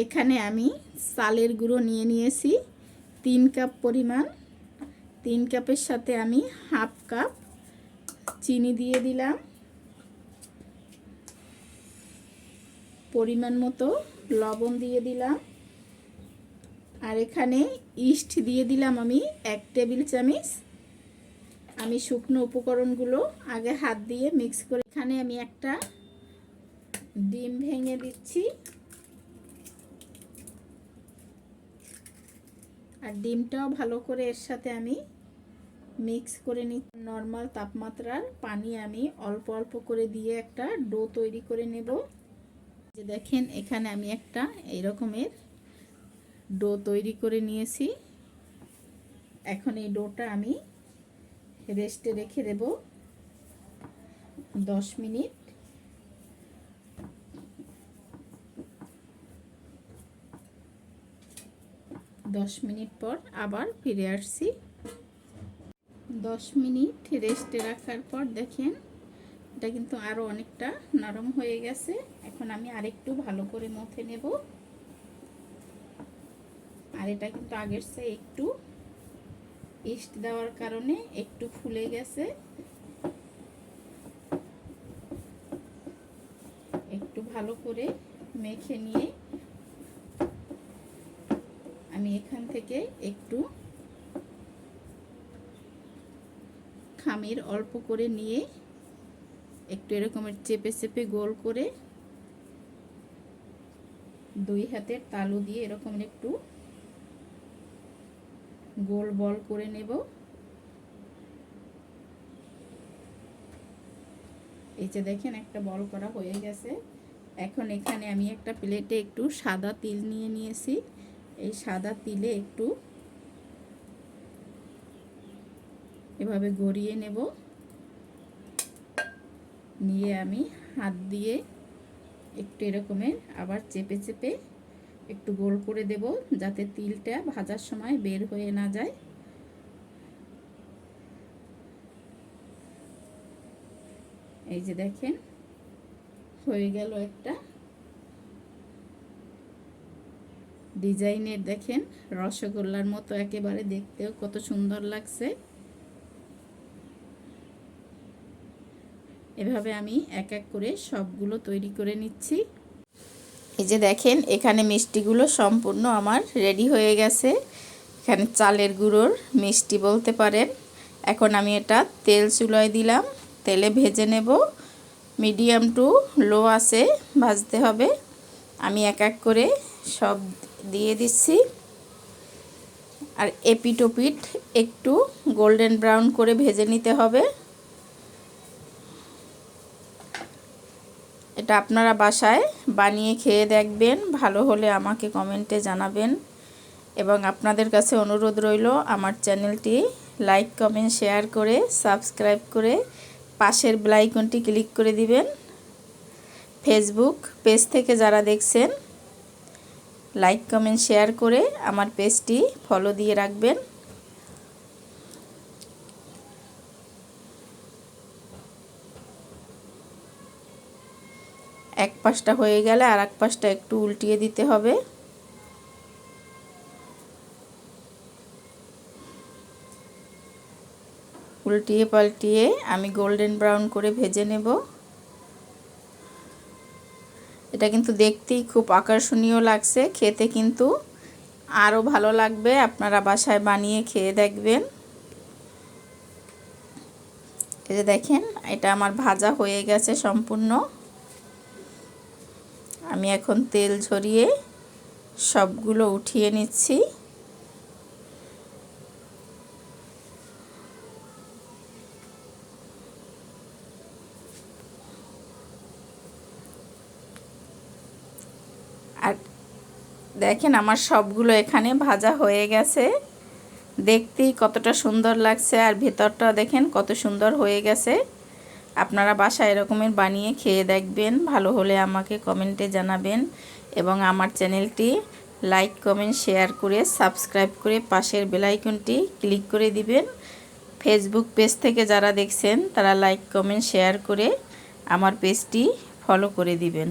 এখানে আমি চালের গুঁড়ো নিয়ে নিয়েছি। তিন কাপ পরিমাণ। তিন কাপের সাথে আমি হাফ কাপ চিনি দিয়ে দিলাম। পরিমাণ মতো লবণ দিয়ে দিলাম। আর এখানে ইস্ট দিয়ে দিলাম আমি এক টেবিল চামচ। আমি শুকনো উপকরণগুলো আগে হাত দিয়ে মিক্স করে এখানে আমি একটা ডিম ভেঙে দিচ্ছি। আর ডিমটাও ভালো করে এর সাথে আমি মিক্স করে নি নর্মাল তাপমাত্রার পানি আমি অল্প অল্প করে দিয়ে একটা ডো তৈরি করে নেব। যে দেখেন, এখানে আমি একটা এই রকমের ডো তৈরি করে নিয়েছি। এখন এই ডোটা আমি রেস্টে রেখে দেব। দশ মিনিট দশ মিনিট পর আবার ফিরে আসছি। দশ মিনিট রেস্টে রাখার পর দেখেন, এটা কিন্তু আরও অনেকটা নরম হয়ে গেছে। এখন আমি আরেকটু ভালো করে মথে নেব। আর এটা কিন্তু আগের চেয়ে একটু ইস্ট দেওয়ার কারণে একটু ফুলে গেছে। একটু ভালো করে মেখে নিয়ে আমি এখান থেকে একটু খামির অল্প করে নিয়ে একটু এরকমের চেপে চেপে গোল করে দুই হাতের তালু দিয়ে এরকম একটু গোল বল করে নেব। এই যে দেখেন একটা বল করা হয়ে গেছে। এখন এখানে আমি একটা প্লেটে একটু সাদা তিল নিয়ে নিয়েছি। এই সাদা তিলে একটু এভাবে গড়িয়ে নেব। নিয়ে আমি হাত দিয়ে একটু এরকমের আবার চেপে চেপে একটু গোল করে দেব যাতে তিলটা ভাজার সময় বের হয়ে না যায়। এই যে দেখেন, হয়ে গেল একটা ডিজাইনের দেখেন, রসগোল্লার মতো একেবারে দেখতেও কত সুন্দর লাগছে। এভাবে আমি এক এক করে সবগুলো তৈরি করে নিচ্ছি। এই যে দেখেন, এখানে মিষ্টিগুলো সম্পূর্ণ আমার রেডি হয়ে গেছে। এখানে চালের গুঁড়োর মিষ্টি বলতে পারেন। এখন আমি এটা তেল চুলোয় দিলাম, তেলে ভেজে নেব। মিডিয়াম টু লো আছে, ভাজতে হবে। আমি এক এক করে সব দিয়ে দিচ্ছি। আর এপিটোপিট একটু গোল্ডেন ব্রাউন করে ভেজে নিতে হবে। এটা আপনারা বাসায় বানিয়ে খেয়ে দেখবেন, ভালো হলে আমাকে কমেন্টে জানাবেন। এবং আপনাদের কাছে অনুরোধ রইল, আমার চ্যানেলটি লাইক, কমেন্ট, শেয়ার করে, সাবস্ক্রাইব করে পাশের ব্লাইকনটি ক্লিক করে দিবেন। ফেসবুক পেজ থেকে যারা দেখছেন লাইক কমেন্ট শেয়ার করে আমার পেজটি ফলো দিয়ে রাখবেন। এক পাশটা হয়ে গেলে আর এক পাশটা একটু উল্টিয়ে দিতে হবে। উল্টিয়ে পাল্টিয়ে আমি গোল্ডেন ব্রাউন করে ভেজে নেব। এটা কিন্তু দেখতেই খুব আকর্ষণীয় লাগছে। খেতে কিন্তু আরও ভালো লাগবে। আপনারা বাসায় বানিয়ে খেয়ে দেখবেন। এই যে দেখেন, এটা আমার ভাজা হয়ে গেছে সম্পূর্ণ। আমি এখন তেল ঝরিয়ে সবগুলো উঠিয়ে নিচ্ছি। দেখেন আমার সবগুলো এখানে ভাজা হয়ে গেছে। দেখতেই কতটা সুন্দর লাগছে আর ভেতরটা দেখেন কত সুন্দর হয়ে গেছে। আপনারা বাসা এরকমের বানিয়ে খেয়ে দেখবেন, ভালো হলে আমাকে কমেন্টে জানাবেন এবং আমার চ্যানেলটি লাইক, কমেন্ট, শেয়ার করে সাবস্ক্রাইব করে পাশের বেলাইকনটি ক্লিক করে দিবেন। ফেসবুক পেজ থেকে যারা দেখছেন, তারা লাইক, কমেন্ট, শেয়ার করে আমার পেজটি ফলো করে দিবেন।